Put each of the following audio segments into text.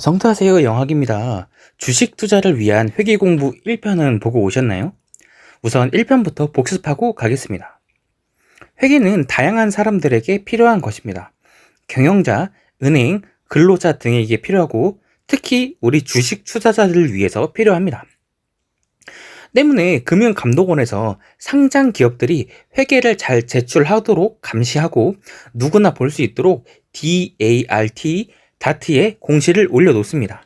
성타세요 영학입니다. 주식 투자를 위한 회계 공부 1편은 보고 오셨나요? 우선 1편부터 복습하고 가겠습니다. 회계는 다양한 사람들에게 필요한 것입니다. 경영자, 은행, 근로자 등에게 필요하고 특히 우리 주식 투자자들을 위해서 필요합니다. 때문에 금융감독원에서 상장 기업들이 회계를 잘 제출하도록 감시하고 누구나 볼 수 있도록 DART 다트에 공시를 올려놓습니다.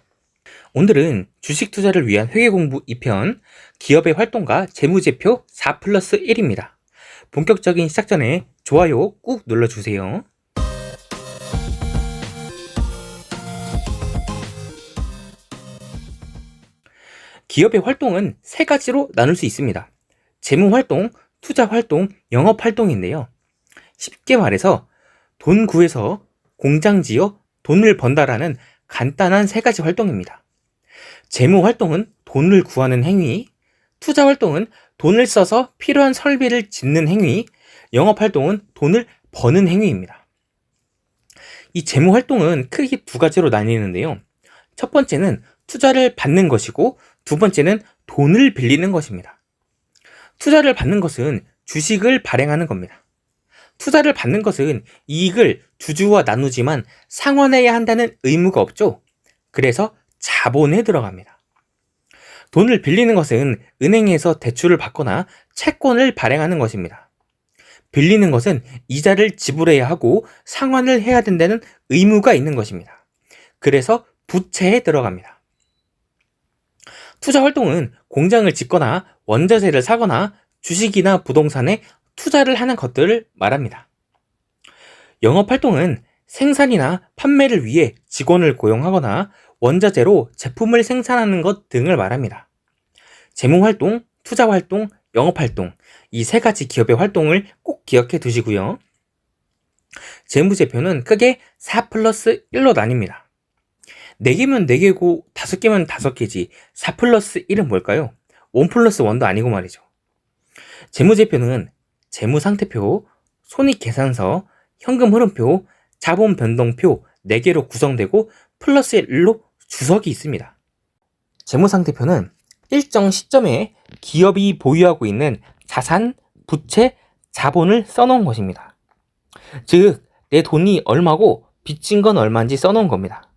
오늘은 주식 투자를 위한 회계 공부 2편 기업의 활동과 재무제표 4 플러스 1입니다. 본격적인 시작 전에 좋아요 꾹 눌러주세요. 기업의 활동은 세 가지로 나눌 수 있습니다. 재무 활동, 투자 활동, 영업 활동인데요. 쉽게 말해서 돈 구해서 공장 지어 돈을 번다라는 간단한 세 가지 활동입니다. 재무 활동은 돈을 구하는 행위, 투자 활동은 돈을 써서 필요한 설비를 짓는 행위, 영업 활동은 돈을 버는 행위입니다. 이 재무 활동은 크게 두 가지로 나뉘는데요. 첫 번째는 투자를 받는 것이고 두 번째는 돈을 빌리는 것입니다. 투자를 받는 것은 주식을 발행하는 겁니다. 투자를 받는 것은 이익을 주주와 나누지만 상환해야 한다는 의무가 없죠. 그래서 자본에 들어갑니다. 돈을 빌리는 것은 은행에서 대출을 받거나 채권을 발행하는 것입니다. 빌리는 것은 이자를 지불해야 하고 상환을 해야 된다는 의무가 있는 것입니다. 그래서 부채에 들어갑니다. 투자 활동은 공장을 짓거나 원자재를 사거나 주식이나 부동산에 투자를 하는 것들을 말합니다. 영업 활동은 생산이나 판매를 위해 직원을 고용하거나 원자재로 제품을 생산하는 것 등을 말합니다. 재무 활동, 투자 활동, 영업 활동 이 세 가지 기업의 활동을 꼭 기억해 두시고요. 재무제표는 크게 4 플러스 1로 나뉩니다. 4개면 4개고 5개면 5개지 4 플러스 1은 뭘까요? 1 플러스 1도 아니고 말이죠. 재무제표는 재무상태표, 손익계산서, 현금흐름표, 자본 변동표 4개로 구성되고 플러스 1로 주석이 있습니다. 재무상태표는 일정 시점에 기업이 보유하고 있는 자산, 부채, 자본을 써놓은 것입니다. 즉, 내 돈이 얼마고 빚진 건 얼마인지 써놓은 겁니다.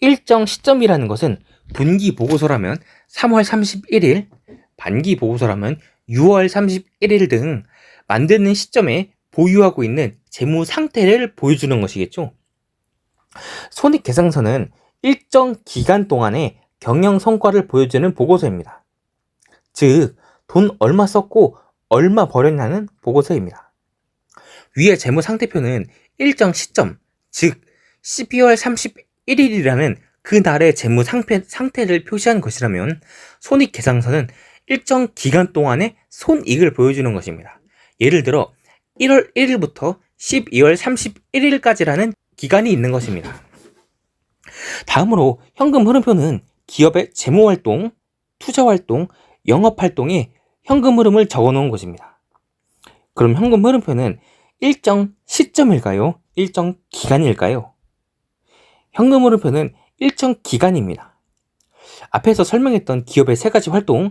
일정 시점이라는 것은 분기 보고서라면 3월 31일, 반기 보고서라면 6월 31일 등 만드는 시점에 보유하고 있는 재무 상태를 보여주는 것이겠죠. 손익계상서는 일정 기간 동안의 경영 성과를 보여주는 보고서입니다. 즉, 돈 얼마 썼고 얼마 버렸냐는 보고서입니다. 위의 재무 상태표는 일정 시점, 즉 12월 31일이라는 그 날의 재무 상태, 상태를 표시한 것이라면 손익계상서는 일정 기간 동안의 손익을 보여주는 것입니다. 예를 들어 1월 1일부터 12월 31일까지라는 기간이 있는 것입니다. 다음으로 현금 흐름표는 기업의 재무활동, 투자활동, 영업활동에 현금 흐름을 적어 놓은 것입니다. 그럼 현금 흐름표는 일정 시점일까요? 일정 기간일까요? 현금 흐름표는 일정 기간입니다. 앞에서 설명했던 기업의 세 가지 활동,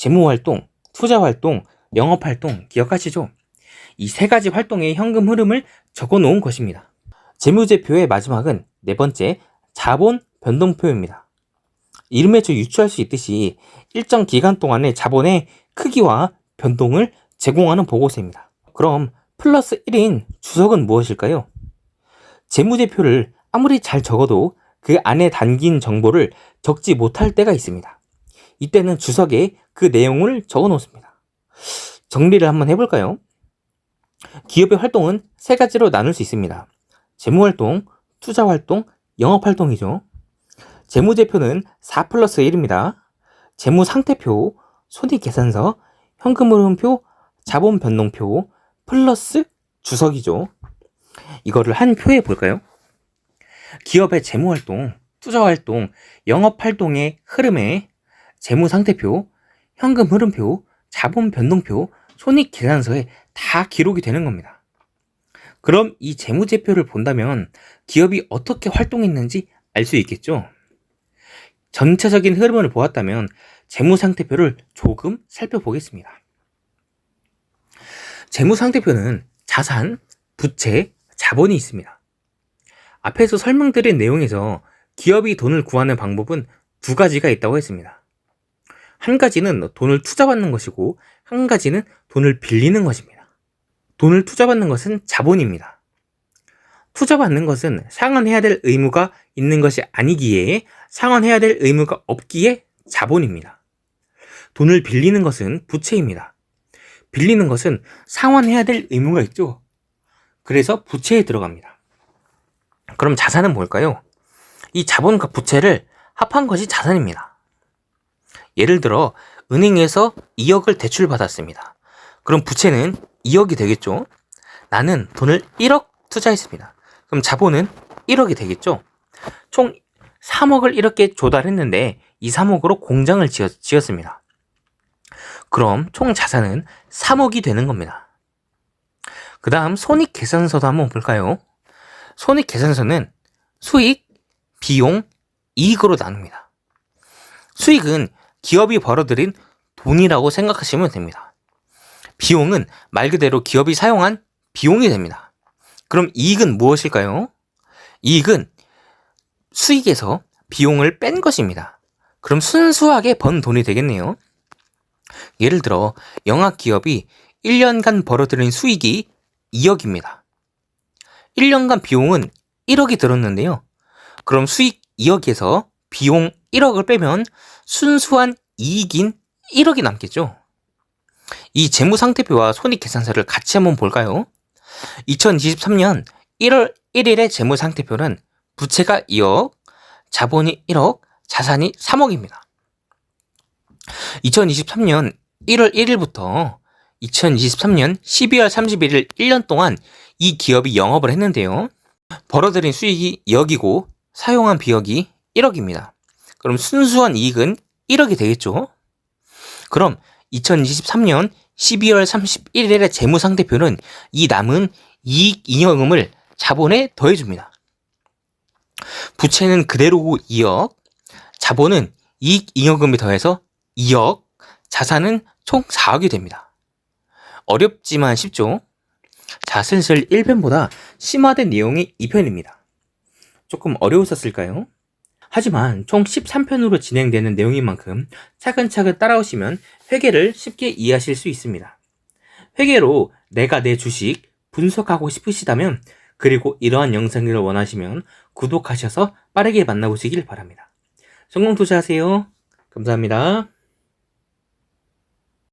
재무활동, 투자활동, 영업활동 기억하시죠? 이 세 가지 활동의 현금 흐름을 적어 놓은 것입니다. 재무제표의 마지막은 네 번째 자본 변동표입니다. 이름에서 유추할 수 있듯이 일정 기간 동안의 자본의 크기와 변동을 제공하는 보고서입니다. 그럼 플러스 1인 주석은 무엇일까요? 재무제표를 아무리 잘 적어도 그 안에 담긴 정보를 적지 못할 때가 있습니다. 이때는 주석에 그 내용을 적어 놓습니다. 정리를 한번 해볼까요? 기업의 활동은 세 가지로 나눌 수 있습니다. 재무활동, 투자활동, 영업활동이죠. 재무제표는 4 플러스 1입니다. 재무상태표, 손익계산서, 현금흐름표, 자본변동표, 플러스 주석이죠. 이거를 한 표에 볼까요? 기업의 재무활동, 투자활동, 영업활동의 흐름에 재무상태표, 현금 흐름표, 자본 변동표, 손익 계산서에 다 기록이 되는 겁니다. 그럼 이 재무제표를 본다면 기업이 어떻게 활동했는지 알 수 있겠죠? 전체적인 흐름을 보았다면 재무상태표를 조금 살펴보겠습니다. 재무상태표는 자산, 부채, 자본이 있습니다. 앞에서 설명드린 내용에서 기업이 돈을 구하는 방법은 두 가지가 있다고 했습니다. 한 가지는 돈을 투자받는 것이고, 한 가지는 돈을 빌리는 것입니다. 돈을 투자받는 것은 자본입니다. 투자받는 것은 상환해야 될 의무가 있는 것이 아니기에 상환해야 될 의무가 없기에 자본입니다. 돈을 빌리는 것은 부채입니다. 빌리는 것은 상환해야 될 의무가 있죠. 그래서 부채에 들어갑니다. 그럼 자산은 뭘까요? 이 자본과 부채를 합한 것이 자산입니다. 예를 들어 은행에서 2억을 대출받았습니다. 그럼 부채는 2억이 되겠죠? 나는 돈을 1억 투자했습니다. 그럼 자본은 1억이 되겠죠? 총 3억을 이렇게 조달했는데 이 3억으로 공장을 지었, 지었습니다. 그럼 총 자산은 3억이 되는 겁니다. 그 다음 손익계산서도 한번 볼까요? 손익계산서는 수익, 비용, 이익으로 나눕니다. 수익은 기업이 벌어들인 돈이라고 생각하시면 됩니다. 비용은 말 그대로 기업이 사용한 비용이 됩니다. 그럼 이익은 무엇일까요? 이익은 수익에서 비용을 뺀 것입니다. 그럼 순수하게 번 돈이 되겠네요. 예를 들어 영학 기업이 1년간 벌어들인 수익이 2억입니다. 1년간 비용은 1억이 들었는데요. 그럼 수익 2억에서 비용 1억을 빼면 순수한 이익인 1억이 남겠죠. 이 재무상태표와 손익계산서를 같이 한번 볼까요? 2023년 1월 1일의 재무상태표는 부채가 2억, 자본이 1억, 자산이 3억입니다. 2023년 1월 1일부터 2023년 12월 31일 1년 동안 이 기업이 영업을 했는데요. 벌어들인 수익이 2억이고 사용한 비용이 1억입니다. 그럼 순수한 이익은 1억이 되겠죠? 그럼 2023년 12월 31일의 재무상태표는 이 남은 이익 잉여금을 자본에 더해줍니다. 부채는 그대로고 2억, 자본은 이익 잉여금이 더해서 2억, 자산은 총 4억이 됩니다. 어렵지만 쉽죠? 자, 슬슬 1편보다 심화된 내용이 2편입니다. 조금 어려웠었을까요? 하지만 총 13편으로 진행되는 내용인 만큼 차근차근 따라오시면 회계를 쉽게 이해하실 수 있습니다. 회계로 내가 내 주식 분석하고 싶으시다면 그리고 이러한 영상을 원하시면 구독하셔서 빠르게 만나보시길 바랍니다. 성공 투자하세요. 감사합니다.